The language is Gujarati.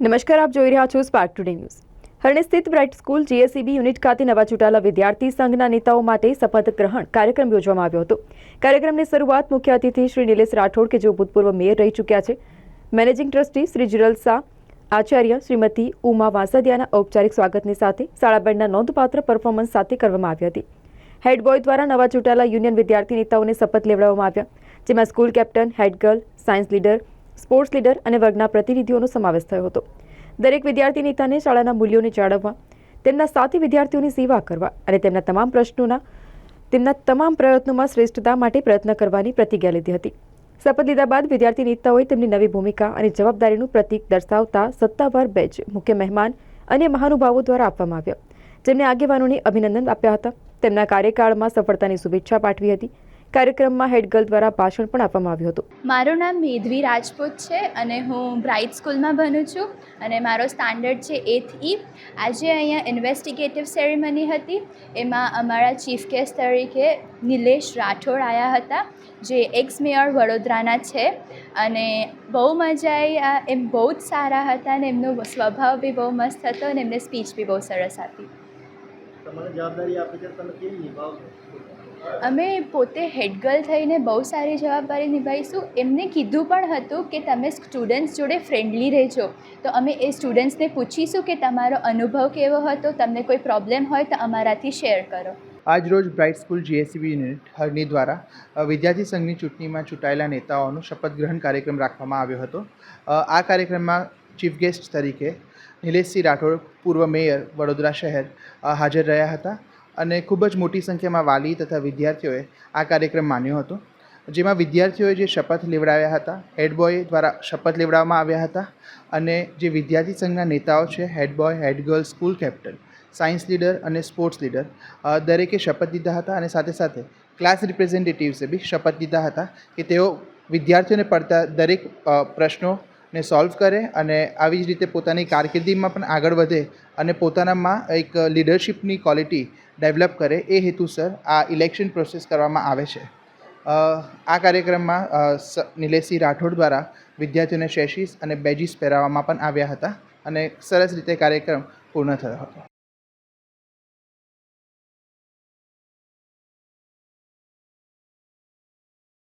નમસ્કાર, આપ જોઈ રહ્યા છો સ્પાર્ક ટુડે ન્યૂઝ હરણે સ્થિત બ્રાઇટ સ્કૂલ જીએસસીબી યુનિટ ખાતે નવા ચૂંટાયેલા વિદ્યાર્થી સંઘના નેતાઓ માટે શપથ ગ્રહણ કાર્યક્રમ યોજવામાં આવ્યો હતો. કાર્યક્રમની શરૂઆત મુખ્ય અતિથિ શ્રી નિલેશ રાઠોડ કે જેઓ ભૂતપૂર્વ મેયર રહી ચૂક્યા છે, મેનેજિંગ ટ્રસ્ટી શ્રી જુરલ શાહ, આચાર્ય શ્રીમતી ઉમા વાંસદિયાના ઔપચારિક સ્વાગતની સાથે શાળા બેન્ડના નોંધપાત્ર પરફોર્મન્સ સાથે કરવામાં આવી હતી. હેડ બોય દ્વારા નવા ચૂંટાયેલા યુનિયન વિદ્યાર્થી નેતાઓને શપથ લેવડાવવામાં આવ્યા, જેમાં school captain head girl science leader sports leader અને વર્ગના પ્રતિનિધિઓનો સમાવેશ થયો હતો. દરેક વિદ્યાર્થી નેતાને શાળાના મૂલ્યોને જાળવવા, તેમના સાથી વિદ્યાર્થીઓની સેવા કરવા અને તેમના તમામ પ્રશ્નોના, તેમના તમામ પ્રયત્નોમાં શ્રેષ્ઠતા માટે પ્રયત્ન કરવાની પ્રતિજ્ઞા લીધી હતી. શપથ લીધા બાદ વિદ્યાર્થી નેતાઓએ તેમની નવી ભૂમિકા અને જવાબદારીનું પ્રતીક દર્શાવતા સત્તાવાર બેચ મુખ્ય મહેમાન અને મહાનુભાવો દ્વારા આપવામાં આવ્યા. જેમને આગેવાનોને અભિનંદન આપ્યા હતા. તેમના કાર્યકાળમાં સફળતાની શુભેચ્છા પાઠવી હતી. કાર્યક્રમમાં હેડગર્લ દ્વારા ભાષણ પણ આપવામાં આવ્યું હતું. મારું નામ મેધવી રાજપૂત છે અને હું બ્રાઇટ સ્કૂલમાં ભણું છું અને મારો સ્ટાન્ડર્ડ છે એથ ઈ. આજે અહીંયા ઇન્વેસ્ટિગેટિવ સેરેમની હતી. એમાં અમારા ચીફ ગેસ્ટ તરીકે નિલેશ રાઠોડ આવ્યા હતા જે એક્સ મેયર વડોદરાના છે. અને બહુ મજા આવી આ એમ બહુ જ સારા હતા અને એમનો સ્વભાવ બી બહુ મસ્ત હતો અને એમને સ્પીચ બી બહુ સરસ આપી. તમારે જવાબદારી આપી છે તમે કેવી નિભાવશો? અમે પોતે હેડગર્લ થઈને બહુ સારી જવાબદારી નિભાવીશું. એમને કીધું પણ હતું કે તમે સ્ટુડન્ટ્સ જોડે ફ્રેન્ડલી રહેજો. તો અમે એ સ્ટુડન્ટ્સને પૂછીશું કે તમારો અનુભવ કેવો હતો, તમને કોઈ પ્રોબ્લેમ હોય તો અમારાથી શેર કરો. આજરોજ bright school GSCB unit Harni દ્વારા વિદ્યાર્થી સંઘની ચૂંટણીમાં ચૂંટાયેલા નેતાઓનો શપથ ગ્રહણ કાર્યક્રમ રાખવામાં આવ્યો હતો. આ કાર્યક્રમમાં ચીફ ગેસ્ટ તરીકે નિલેશસિંહ રાઠોડ, પૂર્વ મેયર વડોદરા શહેર હાજર રહ્યા હતા. અને ખૂબ જ મોટી સંખ્યામાં વાલી તથા વિદ્યાર્થીઓએ આ કાર્યક્રમ માન્યો હતો. જેમાં વિદ્યાર્થીઓએ જે શપથ લેવડાવ્યા હતા હેડબોય દ્વારા શપથ લેવડાવવામાં આવ્યા હતા અને જે વિદ્યાર્થી સંઘના નેતાઓ છે head boy head girl school captain science leader અને સ્પોર્ટ્સ લીડર દરેકે શપથ લીધા હતા અને સાથે સાથે ક્લાસ રિપ્રેઝેન્ટેટિવ્સે બી શપથ લીધા હતા કે તેઓ વિદ્યાર્થીઓને પડતા દરેક અ, પ્રશ્નોને સોલ્વ કરે અને આવી જ રીતે પોતાની કારકિર્દીમાં પણ આગળ વધે અને પોતાનામાં એક લીડરશિપની ક્વોલિટી ડેવલપ કરે એ હેતુસર આ ઇલેક્શન પ્રોસેસ કરવામાં આવે છે. આ કાર્યક્રમમાં નિલેશસિંહ રાઠોડ દ્વારા વિદ્યાર્થીઓને શેશીસ અને બેજીસ પહેરાવવામાં પણ આવ્યા હતા અને સરસ રીતે કાર્યક્રમ પૂર્ણ થયો હતો.